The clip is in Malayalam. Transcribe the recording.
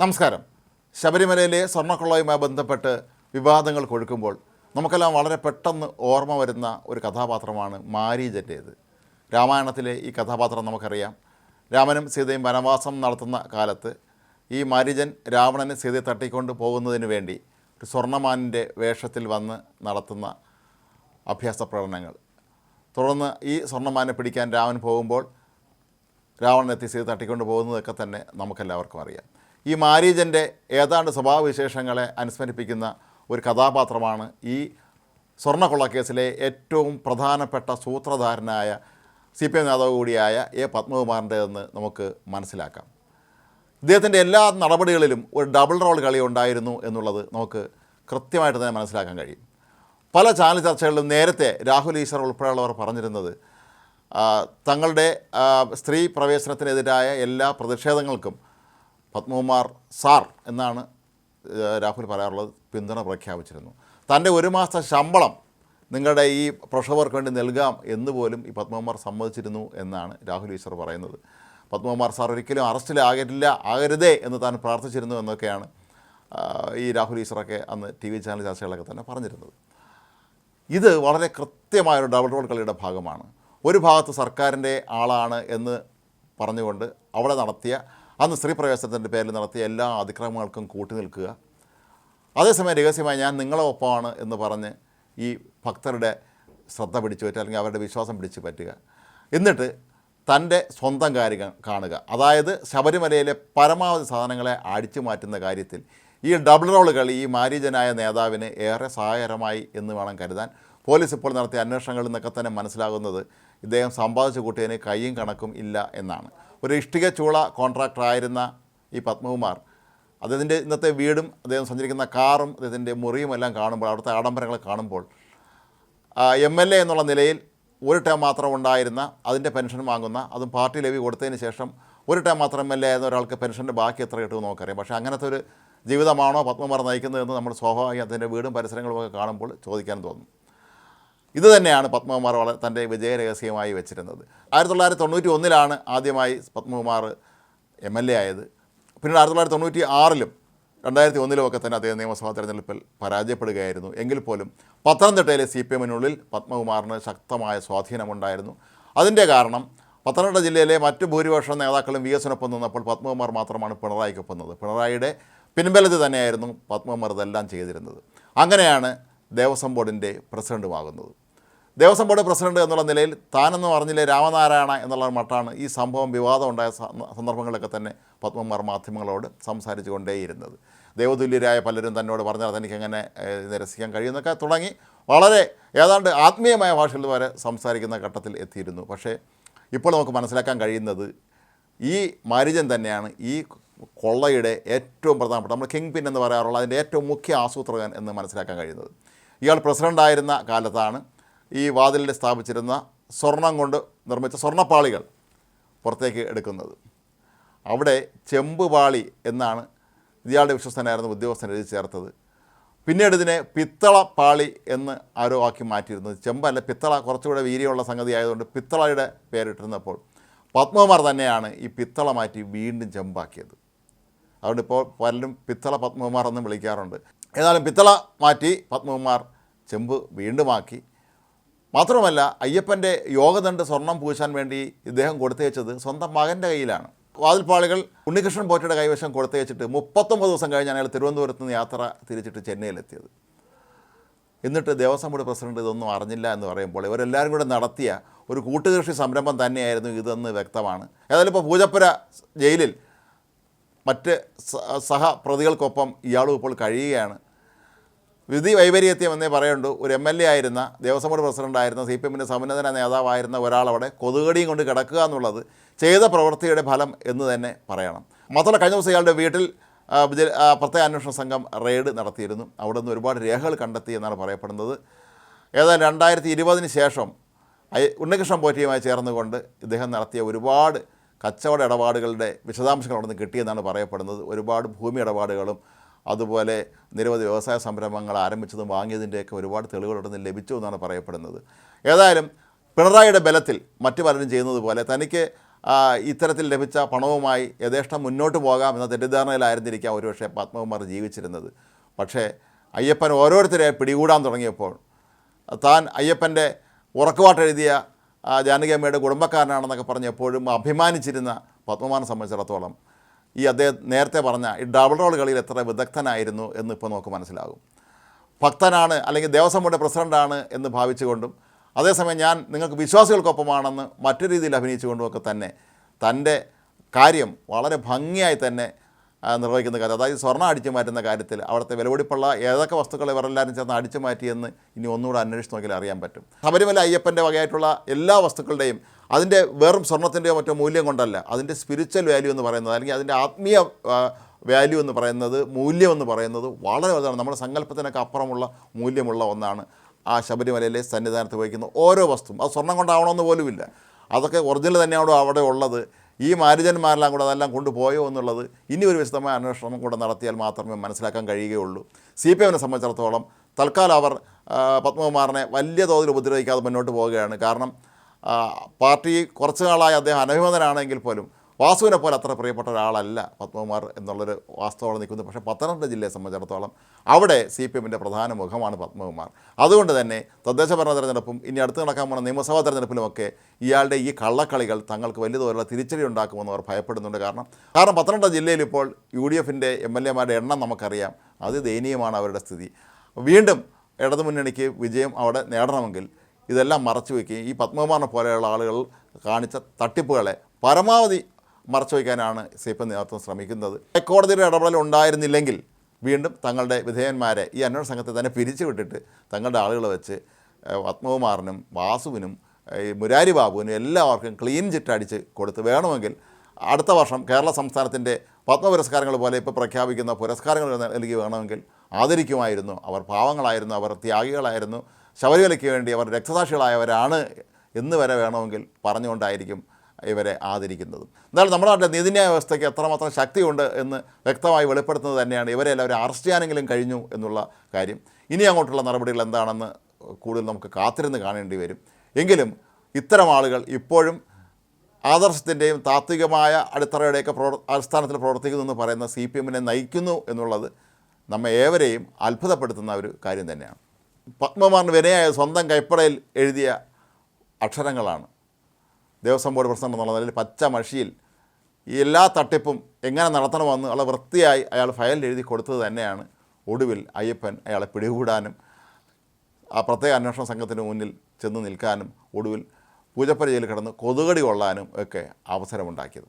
നമസ്കാരം. ശബരിമലയിലെ സ്വർണക്കൊള്ളയുമായി ബന്ധപ്പെട്ട് വിവാദങ്ങൾ കൊഴുക്കുമ്പോൾ നമുക്കെല്ലാം വളരെ പെട്ടെന്ന് ഓർമ്മ വരുന്ന ഒരു കഥാപാത്രമാണ് മാരീജന്റേത് രാമായണത്തിലെ ഈ കഥാപാത്രം നമുക്കറിയാം. രാമനും സീതയും വനവാസം നടത്തുന്ന കാലത്ത് ഈ മാരീജൻ രാവണന് സീതയെ തട്ടിക്കൊണ്ട് പോകുന്നതിന് വേണ്ടി ഒരു സ്വർണമാനിന്റെ വേഷത്തിൽ വന്ന് നടത്തുന്ന അഭ്യാസ പ്രകടനങ്ങൾ. തുടർന്ന് ഈ സ്വർണമാനെ പിടിക്കാൻ രാമൻ പോകുമ്പോൾ രാവണനെത്തി സീത തട്ടിക്കൊണ്ട് പോകുന്നതൊക്കെ തന്നെ നമുക്കെല്ലാവർക്കും അറിയാം. ഈ മാരീജന്റെ ഏതാണ്ട് സ്വഭാവവിശേഷങ്ങളെ അനുസ്മരിപ്പിക്കുന്ന ഒരു കഥാപാത്രമാണ് ഈ സ്വർണക്കൊള്ളക്കേസിലെ ഏറ്റവും പ്രധാനപ്പെട്ട സൂത്രധാരനായ സി പി എം നേതാവ് കൂടിയായ എ പത്മകുമാറിന്റെതെന്ന് നമുക്ക് മനസ്സിലാക്കാം. ഇദ്ദേഹത്തിന്റെ എല്ലാ നടപടികളിലും ഒരു ഡബിൾ റോൾ കളി ഉണ്ടായിരുന്നു എന്നുള്ളത് നമുക്ക് കൃത്യമായിട്ട് തന്നെ മനസ്സിലാക്കാൻ കഴിയും. പല ചാനൽ ചർച്ചകളിലും നേരത്തെ രാഹുൽ ഈശ്വർ ഉൾപ്പെടെയുള്ളവർ പറഞ്ഞിരുന്നത് തങ്ങളുടെ സ്ത്രീ പ്രവേശനത്തിനെതിരായ എല്ലാ പ്രതിഷേധങ്ങൾക്കും പത്മകുമാർ സാർ എന്നാണ് രാഹുൽ പറയാറുള്ളത് പിന്തുണ പ്രഖ്യാപിച്ചിരുന്നു. തന്റെ ഒരു മാസത്തെ ശമ്പളം നിങ്ങളുടെ ഈ പ്രഷവർക്ക് വേണ്ടി നൽകാം എന്ന് പോലും ഈ പത്മകുമാർ സമ്മതിച്ചിരുന്നു എന്നാണ് രാഹുൽ ഈശ്വർ പറയുന്നത്. പത്മകുമാർ സാർ ഒരിക്കലും അറസ്റ്റിലാകില്ല ആകരുതേ എന്ന് താൻ പ്രാർത്ഥിച്ചിരുന്നു എന്നൊക്കെയാണ് ഈ രാഹുൽ ഈശ്വറൊക്കെ അന്ന് ടി വി ചാനൽ ചർച്ചകളൊക്കെ തന്നെ പറഞ്ഞിരുന്നത്. ഇത് വളരെ കൃത്യമായൊരു ഡബിൾ റോൾ കളിയുടെ ഭാഗമാണ്. ഒരു ഭാഗത്ത് സർക്കാരിന്റെ ആളാണ് എന്ന് പറഞ്ഞുകൊണ്ട് അവിടെ നടത്തിയ അന്ന് സ്ത്രീ പ്രവേശനത്തിന്റെ പേരിൽ നടത്തിയ എല്ലാ അതിക്രമങ്ങൾക്കും കൂട്ടി നിൽക്കുക. അതേസമയം രഹസ്യമായി ഞാൻ നിങ്ങളെ ഒപ്പമാണ് എന്ന് പറഞ്ഞ് ഈ ഭക്തരുടെ ശ്രദ്ധ പിടിച്ചു പറ്റുക അല്ലെങ്കിൽ അവരുടെ വിശ്വാസം പിടിച്ചു പറ്റുക. എന്നിട്ട് തന്റെ സ്വന്തം കാര്യം കാണുക. അതായത് ശബരിമലയിലെ പരമാവധി സാധനങ്ങളെ അടിച്ചു മാറ്റുന്ന കാര്യത്തിൽ ഈ ഡബിൾ റോൾ കളി ഈ മാരീജനായ നേതാവിന് ഏറെ സഹായകരമായി എന്ന് വേണം കരുതാൻ. പോലീസ് ഇപ്പോൾ നടത്തിയ അന്വേഷണങ്ങളിൽ നിന്നൊക്കെ തന്നെ മനസ്സിലാകുന്നത് ഇദ്ദേഹം സമ്പാദിച്ച കൂട്ടിയതിന് കയ്യും കണക്കും ഇല്ല എന്നാണ്. ഒരു ഇഷ്ടിക ചൂള കോൺട്രാക്ടറായിരുന്ന ഈ പത്മകുമാർ അദ്ദേഹത്തിന്റെ ഇന്നത്തെ വീടും അദ്ദേഹം സഞ്ചരിക്കുന്ന കാറും അദ്ദേഹത്തിന്റെ മുറിയും എല്ലാം കാണുമ്പോൾ അവിടുത്തെ ആഡംബരങ്ങൾ കാണുമ്പോൾ എം എൽ എ എന്നുള്ള നിലയിൽ ഒരു ടേം മാത്രം ഉണ്ടായിരുന്ന അതിന്റെ പെൻഷൻ വാങ്ങുന്ന അതും പാർട്ടി ലവി കൊടുത്തതിന് ശേഷം ഒരു ടേം മാത്രം എം എൽ എ ആയിരുന്ന ഒരാൾക്ക് പെൻഷന്റെ ബാക്കി എത്ര കിട്ടുമെന്ന് നമുക്കറിയാം. പക്ഷേ അങ്ങനത്തെ ഒരു ജീവിതമാണോ പത്മമാർ നയിക്കുന്നതെന്ന് നമ്മൾ സ്വാഭാവികം അതിന്റെ വീടും പരിസരങ്ങളും ഒക്കെ കാണുമ്പോൾ ചോദിക്കാൻ തോന്നും. ഇത് തന്നെയാണ് പത്മകുമാർ വളരെ തന്റെ വിജയരഹസ്യമായി വെച്ചിരുന്നത്. ആയിരത്തി തൊള്ളായിരത്തി തൊണ്ണൂറ്റി ഒന്നിലാണ് ആദ്യമായി പത്മകുമാർ എം എൽ എ ആയത്. പിന്നീട് ആയിരത്തി തൊള്ളായിരത്തി തൊണ്ണൂറ്റി ആറിലും രണ്ടായിരത്തി ഒന്നിലുമൊക്കെ തന്നെ അദ്ദേഹം നിയമസഭാ തെരഞ്ഞെടുപ്പിൽ പരാജയപ്പെടുകയായിരുന്നു. എങ്കിൽ പോലും പത്തനംതിട്ടയിലെ സി പി എമ്മിനുള്ളിൽ പത്മകുമാറിന് ശക്തമായ സ്വാധീനമുണ്ടായിരുന്നു. അതിന്റെ കാരണം പത്തനംതിട്ട ജില്ലയിലെ മറ്റ് ഭൂരിപക്ഷം നേതാക്കളും വി നിന്നപ്പോൾ പത്മകുമാർ മാത്രമാണ് പിണറായിക്കൊപ്പം നിന്നത് പിണറായിയുടെ പിൻബലത്തിൽ തന്നെയായിരുന്നു പത്മകുമാർ ഇതെല്ലാം ചെയ്തിരുന്നത്. അങ്ങനെയാണ് ദേവസ്വം ബോർഡിന്റെ പ്രസിഡന്റുമാകുന്നത് ദേവസ്വം ബോർഡ് പ്രസിഡന്റ് എന്നുള്ള നിലയിൽ താനെന്ന് പറഞ്ഞില്ലേ രാമനാരായണ എന്നുള്ള മട്ടാണ് ഈ സംഭവം വിവാദം ഉണ്ടായ സ- സന്ദർഭങ്ങളിലൊക്കെ തന്നെ പത്മകുമാർ മാധ്യമങ്ങളോട് സംസാരിച്ചു കൊണ്ടേയിരുന്നത് ദേവതുല്യരായ പലരും തന്നോട് പറഞ്ഞാൽ തനിക്ക് എങ്ങനെ ഏഹ്, നിരസിക്കാൻ കഴിയുന്നൊക്കെ തുടങ്ങി വളരെ ഏതാണ്ട് ആത്മീയമായ ഭാഷയിൽ വരെ സംസാരിക്കുന്ന ഘട്ടത്തിൽ എത്തിയിരുന്നു. പക്ഷേ ഇപ്പോൾ നമുക്ക് മനസ്സിലാക്കാൻ കഴിയുന്നത് ഈ മാരിജൻ തന്നെയാണ് ഈ കൊള്ളയുടെ ഏറ്റവും പ്രധാനപ്പെട്ട നമ്മൾ കിങ് പിൻ എന്ന് പറയാറുള്ള അതിന്റെ ഏറ്റവും മുഖ്യ ആസൂത്രകൻ എന്ന് മനസ്സിലാക്കാൻ കഴിയുന്നത്. ഇയാൾ പ്രസിഡന്റായിരുന്ന കാലത്താണ് ഈ വാതിലിൽ സ്ഥാപിച്ചിരുന്ന സ്വർണം കൊണ്ട് നിർമ്മിച്ച സ്വർണപ്പാളികൾ പുറത്തേക്ക് എടുക്കുന്നത്. അവിടെ ചെമ്പുപാളി എന്നാണ് ഇയാളുടെ വിശ്വസ്തനായിരുന്നു ഉദ്യോഗസ്ഥൻ എഴുതി ചേർത്തത്. പിന്നീട് ഇതിനെ പിത്തള പാളി എന്ന് ആരോ ആക്കി മാറ്റിയിരുന്നത് ചെമ്പല്ല പിത്തള കുറച്ചുകൂടെ വീര്യമുള്ള സംഗതി ആയതുകൊണ്ട് പിത്തളയുടെ പേരിട്ടിരുന്നപ്പോൾ പത്മകുമാർ തന്നെയാണ് ഈ പിത്തള മാറ്റി വീണ്ടും ചെമ്പാക്കിയത്. അതുകൊണ്ട് ഇപ്പോൾ പലരും പിത്തള പത്മകുമാർ എന്ന് വിളിക്കാറുണ്ട്. ഏതായാലും പിത്തള മാറ്റി പത്മകുമാർ ചെമ്പ് വീണ്ടുമാക്കി. മാത്രമല്ല അയ്യപ്പന്റെ യോഗദണ്ഡ് സ്വർണം പൂശാൻ വേണ്ടി ഇദ്ദേഹം കൊടുത്തയച്ചത് സ്വന്തം മകന്റെ കയ്യിലാണ്. വാതിൽപ്പാളികൾ ഉണ്ണികൃഷ്ണൻ പോറ്റയുടെ കൈവശം കൊടുത്തയച്ചിട്ട് മുപ്പത്തൊമ്പത് ദിവസം കഴിഞ്ഞാണ് അയാൾ തിരുവനന്തപുരത്ത് നിന്ന് യാത്ര തിരിച്ചിട്ട് ചെന്നൈയിലെത്തിയത്. എന്നിട്ട് ദേവസ്വം ബോർഡ് പ്രസിഡന്റ് ഇതൊന്നും അറിഞ്ഞില്ല എന്ന് പറയുമ്പോൾ ഇവരെല്ലാവരും കൂടെ നടത്തിയ ഒരു കൂട്ടുകൃഷി സംരംഭം തന്നെയായിരുന്നു ഇതെന്ന് വ്യക്തമാണ്. ഏതായാലും ഇപ്പോൾ പൂജപ്പുര ജയിലിൽ മറ്റ് സഹപ്രതികൾക്കൊപ്പം ഇയാളും ഇപ്പോൾ കഴിയുകയാണ്. വിധി വൈപരീത്യം എന്നേ പറയുള്ളൂ. ഒരു എം എൽ എ ആയിരുന്ന ദേവസ്വം ബോർഡ് പ്രസിഡന്റായിരുന്ന സി പി എമ്മിന്റെ സമുന്നതന നേതാവായിരുന്ന ഒരാളവിടെ കൊതുകടിയും കൊണ്ട് കിടക്കുക എന്നുള്ളത് ചെയ്ത പ്രവൃത്തിയുടെ ഫലം എന്ന് തന്നെ പറയണം. മാത്രമല്ല കഴിഞ്ഞ ദിവസം ഇയാളുടെ വീട്ടിൽ പ്രത്യേക അന്വേഷണ സംഘം റെയ്ഡ് നടത്തിയിരുന്നു. അവിടെ നിന്ന് ഒരുപാട് രേഖകൾ കണ്ടെത്തി എന്നാണ് പറയപ്പെടുന്നത്. ഏതായാലും രണ്ടായിരത്തി ഇരുപതിന് ശേഷം ഉണ്ണികൃഷ്ണൻ പോറ്റിയുമായി ചേർന്നുകൊണ്ട് ഇദ്ദേഹം നടത്തിയ ഒരുപാട് കച്ചവട ഇടപാടുകളുടെ വിശദാംശങ്ങൾ അവിടെ നിന്ന് കിട്ടിയെന്നാണ് പറയപ്പെടുന്നത്. ഒരുപാട് ഭൂമി ഇടപാടുകളും അതുപോലെ നിരവധി വ്യവസായ സംരംഭങ്ങൾ ആരംഭിച്ചതും വാങ്ങിയതിന്റെയൊക്കെ ഒരുപാട് തെളിവുകൾ നിന്ന് ലഭിച്ചു എന്നാണ് പറയപ്പെടുന്നത്. ഏതായാലും പിണറായിയുടെ ബലത്തിൽ മറ്റു പലരും ചെയ്യുന്നത് പോലെ തനിക്ക് ഇത്തരത്തിൽ ലഭിച്ച പണവുമായി യഥേഷ്ടം മുന്നോട്ട് പോകാം എന്ന തെറ്റിദ്ധാരണയിലായിരുന്നിരിക്കാം ഒരുപക്ഷെ പത്മകുമാർ ജീവിച്ചിരുന്നത്. പക്ഷേ അയ്യപ്പൻ ഓരോരുത്തരെ പിടികൂടാൻ തുടങ്ങിയപ്പോൾ താൻ അയ്യപ്പന്റെ ഉറക്കുവാട്ടെഴുതിയ ജാനകിയമ്മയുടെ കുടുംബക്കാരനാണെന്നൊക്കെ പറഞ്ഞ് എപ്പോഴും അഭിമാനിച്ചിരുന്ന പത്മകുമാറിനെ സംബന്ധിച്ചിടത്തോളം ഈ അദ്ദേഹം നേരത്തെ പറഞ്ഞ ഈ ഡബിൾ റോൾ കളിയിൽ എത്ര വിദഗ്ധനായിരുന്നു എന്ന് ഇപ്പോൾ നമുക്ക് മനസ്സിലാകും. ഭക്തനാണ് അല്ലെങ്കിൽ ദേവസ്വം ബോർഡ് പ്രസിഡന്റാണ് എന്ന് ഭാവിച്ചുകൊണ്ടും അതേസമയം ഞാൻ നിങ്ങൾക്ക് വിശ്വാസികൾക്കൊപ്പമാണെന്ന് മറ്റു രീതിയിൽ അഭിനയിച്ചുകൊണ്ടുമൊക്കെ തന്നെ തന്റെ കാര്യം വളരെ ഭംഗിയായി തന്നെ നിർവഹിക്കുന്ന കാര്യം. അതായത് സ്വർണം അടിച്ചു മാറ്റുന്ന കാര്യത്തിൽ അവിടുത്തെ വിലപിടിപ്പുള്ള ഏതൊക്കെ വസ്തുക്കൾ ഇവരെല്ലാവരും ചേർന്ന് അടിച്ചു മാറ്റിയെന്ന് ഇനി ഒന്നുകൂടെ അന്വേഷിച്ച് നോക്കിയാൽ അറിയാൻ പറ്റും. ശബരിമല അയ്യപ്പന്റെ വകയായിട്ടുള്ള എല്ലാ വസ്തുക്കളുടെയും അതിന്റെ വെറും സ്വർണത്തിന്റെയോ മറ്റോ മൂല്യം കൊണ്ടല്ല അതിന്റെ സ്പിരിച്വൽ വാല്യൂ എന്ന് പറയുന്നത് അല്ലെങ്കിൽ അതിന്റെ ആത്മീയ വാല്യൂ എന്ന് പറയുന്നത് മൂല്യം എന്ന് പറയുന്നത് വളരെ വലുതാണ്. നമ്മുടെ സങ്കല്പത്തിനൊക്കെ അപ്പുറമുള്ള മൂല്യമുള്ള ഒന്നാണ് ആ ശബരിമലയിലെ സന്നിധാനത്ത് വഹിക്കുന്ന ഓരോ വസ്തുവും. അത് സ്വർണം കൊണ്ടാവണമെന്ന് പോലുമില്ല. അതൊക്കെ ഒറിജിനൽ തന്നെയാണോ അവിടെ ഉള്ളത്? ഈ മാരുജന്മാരെല്ലാം കൂടെ അതെല്ലാം കൊണ്ടുപോയോ എന്നുള്ളത് ഇനി ഒരു വിശദമായ അന്വേഷണം കൂടെ നടത്തിയാൽ മാത്രമേ മനസ്സിലാക്കാൻ കഴിയുകയുള്ളൂ. സി പി എമ്മിനെ സംബന്ധിച്ചിടത്തോളം തൽക്കാലം അവർ പത്മകുമാറിനെ വലിയ തോതിൽ ഉപദ്രവിക്കാതെ മുന്നോട്ട് പോവുകയാണ്. കാരണം പാർട്ടി കുറച്ചു നാളായി അദ്ദേഹം അനഭിമതനാണെങ്കിൽ പോലും വാസുവിനെ പോലെ അത്ര പ്രിയപ്പെട്ട ഒരാളല്ല പത്മകുമാർ എന്നുള്ളൊരു വാസ്തവമാണ് നിൽക്കുന്നത്. പക്ഷേ പത്തനംതിട്ട ജില്ലയെ സംബന്ധിച്ചിടത്തോളം അവിടെ സി പി എമ്മിന്റെ പ്രധാന മുഖമാണ് പത്മകുമാർ. അതുകൊണ്ട് തന്നെ തദ്ദേശ ഭരണ തെരഞ്ഞെടുപ്പും ഇനി അടുത്ത് നടക്കാൻ പോകുന്ന നിയമസഭാ തെരഞ്ഞെടുപ്പിലുമൊക്കെ ഇയാളുടെ ഈ കള്ളക്കളികൾ തങ്ങൾക്ക് വലിയ തോതിലുള്ള തിരിച്ചടി ഉണ്ടാക്കുമെന്ന് അവർ ഭയപ്പെടുന്നുണ്ട്. കാരണം കാരണം പത്തനംതിട്ട ജില്ലയിൽ ഇപ്പോൾ യു ഡി എഫിന്റെ എം എൽ എമാരുടെ എണ്ണം നമുക്കറിയാം. അത് ദയനീയമാണ് അവരുടെ സ്ഥിതി. വീണ്ടും ഇടതുമുന്നണിക്ക് വിജയം അവിടെ നേടണമെങ്കിൽ ഇതെല്ലാം മറച്ചു വയ്ക്കുകയും ഈ പത്മകുമാറിനെ പോലെയുള്ള ആളുകൾ കാണിച്ച തട്ടിപ്പുകളെ പരമാവധി മറച്ചു വയ്ക്കാനാണ് സി പി എം നേതൃത്വം ശ്രമിക്കുന്നത്. ഹൈക്കോടതിയുടെ ഇടപെടൽ ഉണ്ടായിരുന്നില്ലെങ്കിൽ വീണ്ടും തങ്ങളുടെ വിധേയന്മാരെ ഈ അന്വേഷണ സംഘത്തെ തന്നെ പിരിച്ചു വിട്ടിട്ട് തങ്ങളുടെ ആളുകളെ വെച്ച് പത്മകുമാറിനും വാസുവിനും ഈ മുരാരി ബാബുവിനും എല്ലാവർക്കും ക്ലീൻ ചിറ്റ് അടിച്ച് കൊടുത്ത് വേണമെങ്കിൽ അടുത്ത വർഷം കേരള സംസ്ഥാനത്തിന്റെ പത്മ പുരസ്കാരങ്ങൾ പോലെ ഇപ്പോൾ പ്രഖ്യാപിക്കുന്ന പുരസ്കാരങ്ങൾ നൽകി വേണമെങ്കിൽ ആദരിക്കുമായിരുന്നു. അവർ പാവങ്ങളായിരുന്നു അവർ ത്യാഗികളായിരുന്നു. ശബരിമലയ്ക്ക് വേണ്ടി അവർ രക്തസാക്ഷികളായവരാണ് എന്ന് വരെ വേണമെങ്കിൽ പറഞ്ഞുകൊണ്ടായിരിക്കും ഇവരെ ആദരിക്കുന്നതും. എന്നാലും നമ്മുടെ നാട്ടിലെ നീതിന്യായ വ്യവസ്ഥയ്ക്ക് എത്രമാത്രം ശക്തിയുണ്ട് എന്ന് വ്യക്തമായി വെളിപ്പെടുത്തുന്നത് തന്നെയാണ് ഇവരെ എല്ലാവരും അറസ്റ്റ് ചെയ്യാനെങ്കിലും കഴിഞ്ഞു എന്നുള്ള കാര്യം. ഇനി അങ്ങോട്ടുള്ള നടപടികൾ എന്താണെന്ന് കൂടുതൽ നമുക്ക് കാത്തിരുന്ന് കാണേണ്ടി വരും. എങ്കിലും ഇത്തരം ആളുകൾ ഇപ്പോഴും ആദർശത്തിന്റെയും താത്വികമായ അടിത്തറയുടെയൊക്കെ പ്രവർ അടിസ്ഥാനത്തിൽ പ്രവർത്തിക്കുന്നു എന്ന് പറയുന്ന സി പി എമ്മിനെ നയിക്കുന്നു എന്നുള്ളത് നമ്മെ ഏവരെയും അത്ഭുതപ്പെടുത്തുന്ന ഒരു കാര്യം തന്നെയാണ്. പത്മകുമാറിന് വിനയായ സ്വന്തം കൈപ്പടയിൽ എഴുതിയ അക്ഷരങ്ങളാണ്. ദേവസ്വം ബോർഡ് പ്രസിഡന്റ് എന്നുള്ള നിലയിൽ പച്ച മഷിയിൽ ഈ എല്ലാ തട്ടിപ്പും എങ്ങനെ നടത്തണമെന്ന് ഉള്ള വൃത്തിയായി അയാൾ ഫയലിൽ എഴുതി കൊടുത്തത് തന്നെയാണ് ഒടുവിൽ അയ്യപ്പൻ അയാളെ പിടികൂടാനും ആ പ്രത്യേക അന്വേഷണ സംഘത്തിന് മുന്നിൽ ചെന്ന് നിൽക്കാനും ഒടുവിൽ പൂജപ്പുര ജയിലിൽ കിടന്ന് കൊതുകടി കൊള്ളാനും ഒക്കെ അവസരമുണ്ടാക്കിയത്.